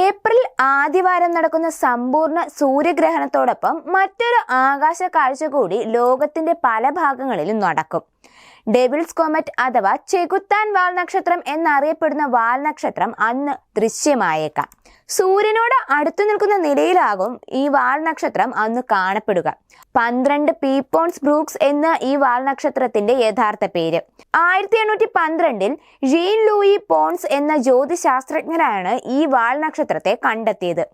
April ആദ്യവാരം നടക്കുന്ന സമ്പൂർണ സൂര്യഗ്രഹണത്തോടൊപ്പം മറ്റൊരു ആകാശ കാഴ്ച കൂടി ലോകത്തിന്റെ പല ഭാഗങ്ങളിലും നടക്കും. ഡെവിൾസ് കോമറ്റ് അഥവാ ചെകുത്താൻ വാൽ നക്ഷത്രം എന്നറിയപ്പെടുന്ന വാൽ നക്ഷത്രം അന്ന് ദൃശ്യമായേക്കാം. സൂര്യനോട് അടുത്തു നിൽക്കുന്ന നിലയിലാകും ഈ വാൽ നക്ഷത്രം അന്ന് കാണപ്പെടുക. പന്ത്രണ്ട് പീപ്പോൺസ് ബ്രൂക്സ് എന്ന ഈ വാൽ നക്ഷത്രത്തിന്റെ യഥാർത്ഥ പേര്. ആയിരത്തി എണ്ണൂറ്റി പന്ത്രണ്ടിൽ ജീൻ ലൂയി പോൺസ് എന്ന ജ്യോതിശാസ്ത്രജ്ഞനാണ് ഈ വാൽ നക്ഷത്രത്തെ കണ്ടെത്തിയത്.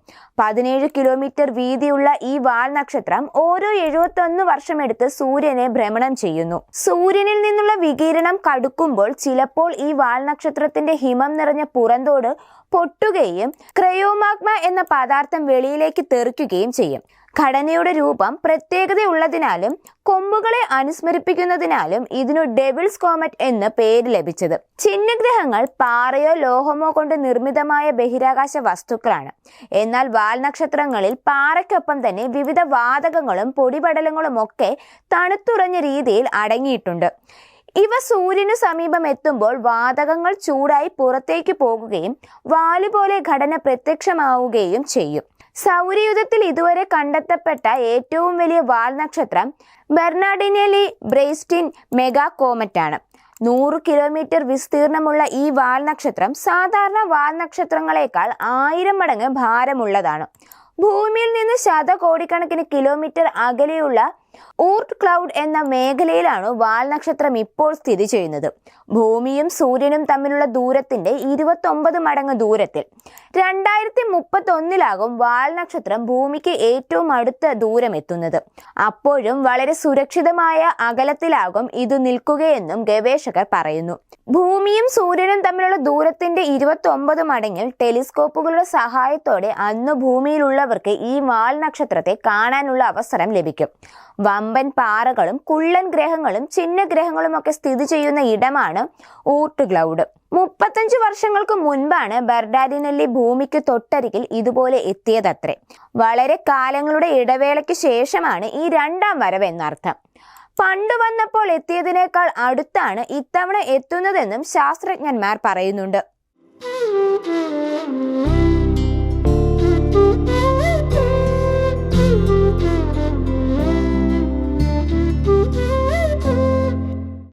പതിനേഴ് കിലോമീറ്റർ വീതിയുള്ള ഈ വാൽ നക്ഷത്രം ഓരോ എഴുപത്തൊന്ന് വർഷമെടുത്ത് സൂര്യനെ ഭ്രമണം ചെയ്യുന്നു. സൂര്യനിൽ നിന്നുള്ള വികിരണം കടുക്കുമ്പോൾ ചിലപ്പോൾ ഈ വാൽ നക്ഷത്രത്തിന്റെ ഹിമം നിറഞ്ഞ പുറന്തോട് പൊട്ടുകയും ക്രയോമാഗ്മ എന്ന പദാർത്ഥം വെളിയിലേക്ക് തെറിക്കുകയും ചെയ്യും. ഘടനയുടെ രൂപം പ്രത്യേകതയുള്ളതിനാലും കൊമ്പുകളെ അനുസ്മരിപ്പിക്കുന്നതിനാലും ഇതിനു ഡെവിൾസ് കോമറ്റ് എന്ന് പേര് ലഭിച്ചത്. ചിഹ്നഗ്രഹങ്ങൾ പാറയോ ലോഹമോ കൊണ്ട് നിർമ്മിതമായ ബഹിരാകാശ വസ്തുക്കളാണ്. എന്നാൽ വാൽനക്ഷത്രങ്ങളിൽ പാറയ്ക്കൊപ്പം തന്നെ വിവിധ വാതകങ്ങളും പൊടിപടലങ്ങളും ഒക്കെ തണുത്തുറഞ്ഞ രീതിയിൽ അടങ്ങിയിട്ടുണ്ട്. ഇവ സൂര്യനു സമീപം എത്തുമ്പോൾ വാതകങ്ങൾ ചൂടായി പുറത്തേക്ക് പോകുകയും വാലുപോലെ ഘടന പ്രത്യക്ഷമാവുകയും ചെയ്യും. സൗരയുധത്തിൽ ഇതുവരെ കണ്ടെത്തപ്പെട്ട ഏറ്റവും വലിയ വാൽ നക്ഷത്രം ബെർണാഡിനെലി ബ്രേസ്റ്റിൻ മെഗാ കോമറ്റ് ആണ് നൂറ് കിലോമീറ്റർ വിസ്തീർണമുള്ള ഈ വാൽ നക്ഷത്രം സാധാരണ വാൽ നക്ഷത്രങ്ങളെക്കാൾ ആയിരം മടങ്ങ് ഭാരമുള്ളതാണ്. ഭൂമിയിൽ നിന്ന് ശതകോടിക്കണക്കിന് കിലോമീറ്റർ അകലെയുള്ള ഊർട്ട് ക്ലൗഡ് എന്ന മേഖലയിലാണ് വാൽ നക്ഷത്രം ഇപ്പോൾ സ്ഥിതി ചെയ്യുന്നത്? ഭൂമിയും സൂര്യനും തമ്മിലുള്ള ദൂരത്തിന്റെ ഇരുപത്തൊമ്പത് മടങ്ങ് ദൂരത്തിൽ. രണ്ടായിരത്തി വാൽ നക്ഷത്രം ഭൂമിക്ക് ഏറ്റവും അടുത്ത ദൂരം എത്തുന്നത്. അപ്പോഴും വളരെ സുരക്ഷിതമായ അകലത്തിലാകും ഇത് നിൽക്കുകയെന്നും ഗവേഷകർ പറയുന്നു. ഭൂമിയും സൂര്യനും തമ്മിലുള്ള ദൂരത്തിന്റെ ഇരുപത്തി ഒമ്പത് മടങ്ങിൽ ടെലിസ്കോപ്പുകളുടെ സഹായത്തോടെ അന്ന് ഭൂമിയിലുള്ളവർക്ക് ഈ വാൽ നക്ഷത്രത്തെ കാണാനുള്ള അവസരം ലഭിക്കും. വമ്പൻ പാറകളും കുള്ളൻ ഗ്രഹങ്ങളും ചിഹ്നഗ്രഹങ്ങളും ഒക്കെ സ്ഥിതി ചെയ്യുന്ന ഇടമാണ് ഊർട്ട് ക്ലൗഡ്. മുപ്പത്തഞ്ച് വർഷങ്ങൾക്ക് മുൻപാണ് ബർഡാഡിനെല്ലി ഭൂമിക്ക് തൊട്ടരികിൽ ഇതുപോലെ എത്തിയതത്രേ. വളരെ കാലങ്ങളുടെ ഇടവേളയ്ക്ക് ശേഷമാണ് ഈ രണ്ടാം വരവ് എന്നർത്ഥം. പണ്ട് വന്നപ്പോൾ എത്തിയതിനേക്കാൾ അടുത്താണ് ഇത്തവണ എത്തുന്നതെന്നും ശാസ്ത്രജ്ഞന്മാർ പറയുന്നുണ്ട്.